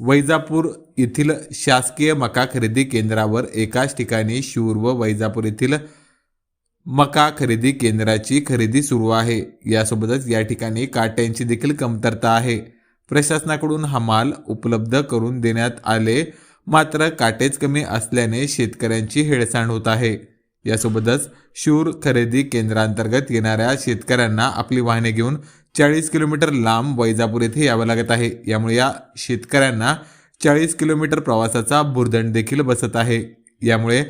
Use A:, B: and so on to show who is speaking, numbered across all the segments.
A: वैजापूर येथील शासकीय मका खरेदी केंद्रावर एकाच ठिकाणी शूर व वैजापूर येथील मका खरेदी केंद्राची खरेदी सुरू आहे. यासोबतच या ठिकाणी काट्यांची देखील कमतरता आहे. प्रशासनाकडून हा माल उपलब्ध करून देण्यात आले. मात्र काटेच कमी असल्याने शेतकऱ्यांची हेळसांड होत आहे. यासोबतच शूर खरेदी केंद्रांतर्गत येणाऱ्या शेतकऱ्यांना आपली वाहने घेऊन चाळीस किलोमीटर लांब वैजापूर येथे यावं लागत आहे. यामुळे या शेतकऱ्यांना चाळीस किलोमीटर प्रवासाचा भुर्दंड देखील बसत आहे. यामुळे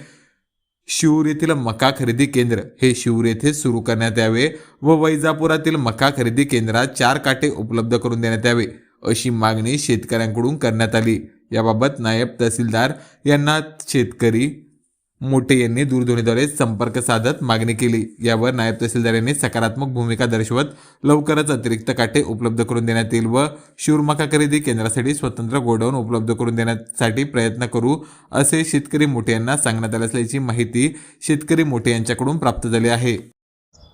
A: शिवूर येथील मका खरेदी केंद्र हे शिवूर येथे सुरू करण्यात यावे व वैजापुरातील मका खरेदी केंद्रात चार काटे उपलब्ध करून देण्यात यावे अशी मागणी शेतकऱ्यांकडून करण्यात आली. याबाबत नायब तहसीलदार यांना शेतकरी मोठे यांनी दूरध्वनीद्वारे संपर्क साधत मागणी केली. यावर नायब तहसीलदार यांनी सकारात्मक भूमिका दर्शवत लवकरच अतिरिक्त काटे उपलब्ध करून देण्यात येईल व शूरमका खरेदी केंद्रासाठी स्वतंत्र गोडाऊन उपलब्ध करून देण्यासाठी प्रयत्न करू असे शेतकरी मोठे यांना सांगण्यात आले असल्याची माहिती शेतकरी मोठे यांच्याकडून प्राप्त झाली आहे.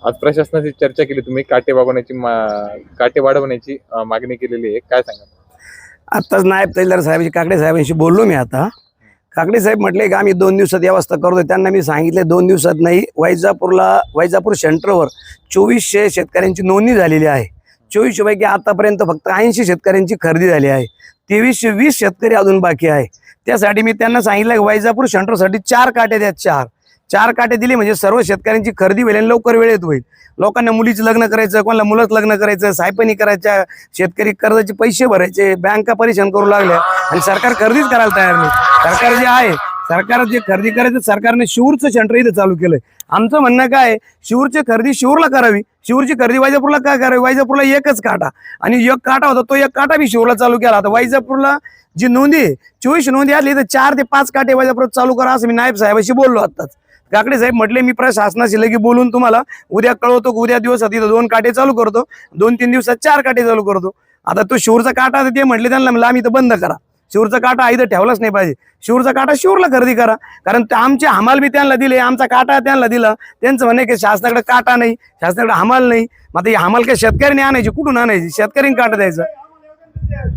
B: आज प्रशासनाशी चर्चा केली तुम्ही काटे वागवण्याची मा- काटे वाढवण्याची मागणी केलेली आहे. काय सांगा
C: आत्ताच नायब तहसीलदार साहेबांशी काकडे साहेबांशी बोललो मी आता. काकडे साहेब म्हटले की आम्ही दोन दिवसात व्यवस्था करतो त्यांना मी सांगितले दोन दिवसात नाही वैजापूरला वैजापूर सेंटरवर चोवीसशे शेतकऱ्यांची नोंदणी झालेली आहे. चोवीसशेपैकी आतापर्यंत फक्त ऐंशी शेतकऱ्यांची खरेदी झाली आहे. तेवीसशे वीस शेतकरी अजून बाकी आहे. त्यासाठी मी त्यांना सांगितलं की वैजापूर सेंटरसाठी चार काटे द्या चार. चार काटे दिले म्हणजे सर्व शेतकऱ्यांची खरेदी होईल आणि लवकर वेळेत होईल. लोकांना मुलीचं लग्न करायचं कोणाला मुलंच लग्न करायचं सायपणी करायच्या शेतकरी कर्जाचे पैसे भरायचे बँका परेशान करू लागल्या आणि सरकार खरेदीच करायला तयार नाही. सरकार जे आहे सरकार जे खरेदी करायचं सरकारने शिवूरचं सेंटर इथं चालू केलंय. आमचं म्हणणं काय आहे शिवूरची खरेदी शिवूरला करावी शिवूरची खरेदी वायजापूरला काय करावी? वायजापूरला एकच काटा आणि एक काटा होता तो एक काटा मी शिवूरला चालू केला आता वायजापूरला जी नोंदी आहे, चोवीस नोंदी आली तर चार ते पाच काटे वायजापूर चालू करा असं मी नायब साहेबाशी बोललो आताच काकडे साहेब म्हटले मी प्रशासनाशी लगे बोलून तुम्हाला उद्या कळवतो की? उद्या दिवसात इथं दोन काटे चालू करतो. दोन तीन दिवसात चार काटे चालू करतो. आता तो शिवरचा काटा ते म्हटले त्यांना म्हणलं आम्ही इथं बंद करा. शिवरचा काटा इथं ठेवलाच नाही पाहिजे. शिवरचा काटा शिवरला खरेदी करा. कारण ते आमचे हमाल बी त्यांना दिले आमचा काटा त्यांना दिला. त्यांचं म्हणे की शासनाकडे काटा नाही शासनाकडे हमाल नाही. मग आता हमाल काय शेतकऱ्यांनी आणायची? कुठून आणायची? शेतकऱ्यांनी काटा द्यायचा.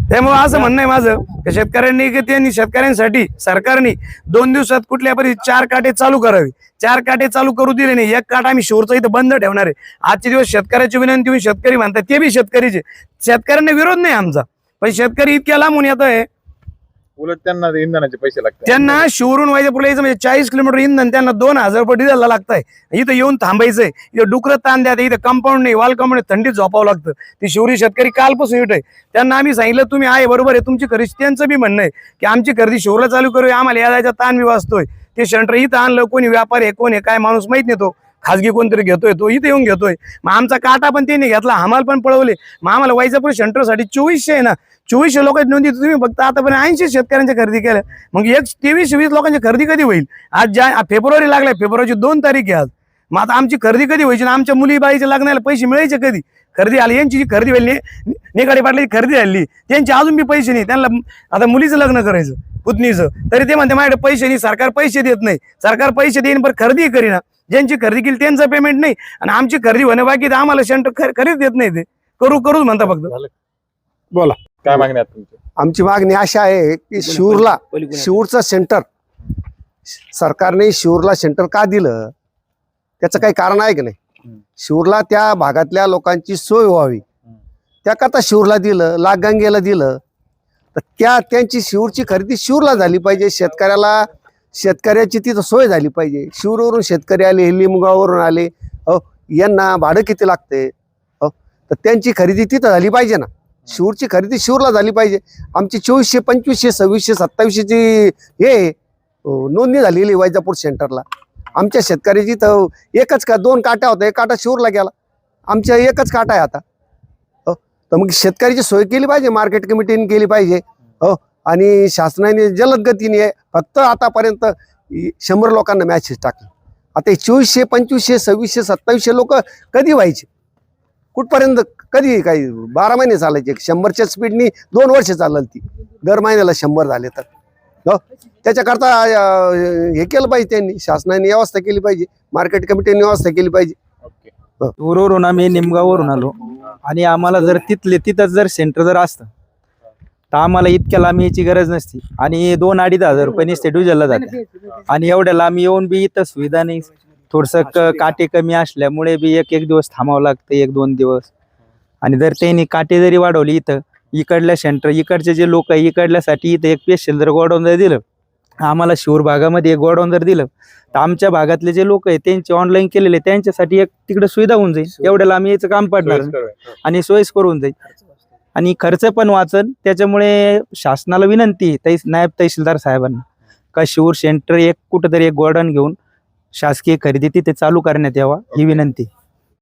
C: त्यामुळे असं म्हणणं आहे माझं. की शेतकऱ्यांनी की त्यांनी शेतकऱ्यांसाठी सरकारने दोन दिवसात कुठल्या परी चार काटे चालू करावे. चार काटे चालू करू दिले नाही एक काटा आम्ही शिवरचा इथं बंद ठेवणार आहे. आजचे दिवस शेतकऱ्याची विनंती होऊन शेतकरी मानतात ते बी शेतकरीचे. शेतकऱ्यांना विरोध नाही आमचा. पण शेतकरी इतक्या लांबून येत आहे
B: उलट त्यांना इंधनाचे पैसे लागतात.
C: त्यांना शिवरून वैजापूरला यायचं म्हणजे चाळीस किलोमीटर इंधन त्यांना दोन हजार रुपये डिझेलला लागतंय. इथं येऊन थांबायचंय. इथं डुकरं ताण द्या इथं कंपाऊंड नाही वाल कंपाऊंड थंडीत झोपावं लागतं. ती शिवरी शेतकरी कालपासून येत आहे. त्यांना आम्ही सांगितलं तुम्ही आहे बरोबर आहे. तुमची खरेदी त्यांचं बी म्हणणं आहे की आमची खरेदी शिवरला चालू करूया. आम्हाला या जायचा ताण बी वाचतोय ते शंटर इथं आणलं कोणी व्यापार आहे कोण आहे काय माणूस माहीत नाही तो. खाजगी कोणतरी घेतोय तो इथे येऊन घेतोय. मग आमचा काटा पण त्यांनी घेतला हमाल पण पळवले. मग आम्हाला वैजापूर सेंटरसाठी चोवीसशे आहे ना चोवीसशे लोकांची नोंदी तुम्ही फक्त आतापर्यंत ऐंशी शेतकऱ्यांच्या खरेदी केल्या. मग एक तेवीस वीस लोकांची खरेदी कधी होईल? आज ज्या फेब्रुवारी लागलाय फेब्रुवारीची दोन तारीख आहे आज. मग आता आमची खरेदी कधी व्हायची? ना आमच्या मुली बाईच्या लग्नाला पैसे मिळायचे कधी? खरेदी आली यांची जी खरेदी व्हायली निकाडी पाटलाची खरेदी झाली त्यांचे अजून बी पैसे नाही. त्यांना आता मुलीचं लग्न करायचं. पुतणीचं. तरी ते म्हणते माझ्याकडे पैसे नाही सरकार पैसे देत नाही. सरकार पैसे देईन पण खरेदी करीना. ज्यांची खरेदी केली त्यांचं पेमेंट नाही. आणि आमची खरेदी होणे बाकी तर आम्हाला सेंटर खरेदी देत नाही ते. करू करूच म्हणता फक्त.
D: बोला.
B: काय मागणी तुमची?
D: आमची मागणी अशी आहे की शिवूरला शिवूरचं सेंटर सरकारने शिवूरला सेंटर का दिलं? त्याचं काही कारण आहे की नाही. शिवूरला त्या भागातल्या लोकांची सोय व्हावी. त्याकरता शिवूरला दिलं लागगंगेला दिलं. तर त्या त्यांची शिवरची खरेदी शिवरला झाली पाहिजे. शेतकऱ्याला शेतकऱ्याची तिथं सोय झाली पाहिजे. शिवरवरून शेतकरी आले लिंबगाववरून आले. हो यांना भाडं किती लागते? हो तर त्यांची खरेदी तिथं झाली पाहिजे ना. शिवरची खरेदी शिवरला झाली पाहिजे. आमची चोवीसशे पंचवीसशे सव्वीसशे सत्तावीसशेची हे नोंदणी झालेली आहे वैजापूर सेंटरला. आमच्या शेतकऱ्याची तर एकच का दोन काट्या होत्या एक काटा शिवरला गेला. आमच्या एकच काटा आहे आता. हो तर मग शेतकऱ्याची सोय केली पाहिजे मार्केट कमिटीने केली पाहिजे. हो? आणि शासनाने जलद गतीने फक्त आतापर्यंत शंभर लोकांना मॅसेज टाकले. आता हे चोवीसशे पंचवीसशे सव्वीसशे सत्तावीसशे लोक कधी व्हायचे? कुठपर्यंत कधी काही बारा महिने चालायचे? शंभरच्या स्पीडनी दोन वर्ष चालल ती. दर महिन्याला शंभर झाले तर. हो? त्याच्याकरता हे केलं पाहिजे त्यांनी. शासनाने व्यवस्था केली पाहिजे. मार्केट कमिटीने व्यवस्था केली पाहिजे.
B: ओके.
E: उरूवरून आम्ही निमगाववरून आलो. आणि आम्हाला जर तिथले तिथं जर सेंटर जर असतं तर आम्हाला इतक्या लांब यायची गरज नसती. आणि दोन अडीच हजार रुपये नुसते डिझेलला जाते. आणि एवढ्या लांब येऊन बी इथं सुविधा नाही. थोडस काटे कमी असल्यामुळे बी एक एक दिवस थांबावं लागतं एक दोन दिवस. आणि जर त्यांनी काटे जरी वाढवली इथं इकडल्या सेंटर इकडचे जे लोक आहे इकडल्यासाठी इथं एक स्पेशल जर गोडाऊन जर दिलं आम्हाला शिवर भागामध्ये एक गोडाऊन जर दिलं तर आमच्या भागातले जे लोक आहे त्यांचे ऑनलाईन केलेले त्यांच्यासाठी एक तिकडे सुविधा होऊन जाईल. एवढ्या लांब यायचं काम पडणार
B: आहे.
E: आणि सोयीस्कर होऊन जाईल. आणि खर्च पण वाचन. त्याच्यामुळे शासनाला विनंती तहस नायब तहसीलदार साहेबांना. का शिवर सेंटर एक कुठंतरी एक गोडाऊन घेऊन शासकीय खरेदी तिथे चालू करण्यात यावा ही विनंती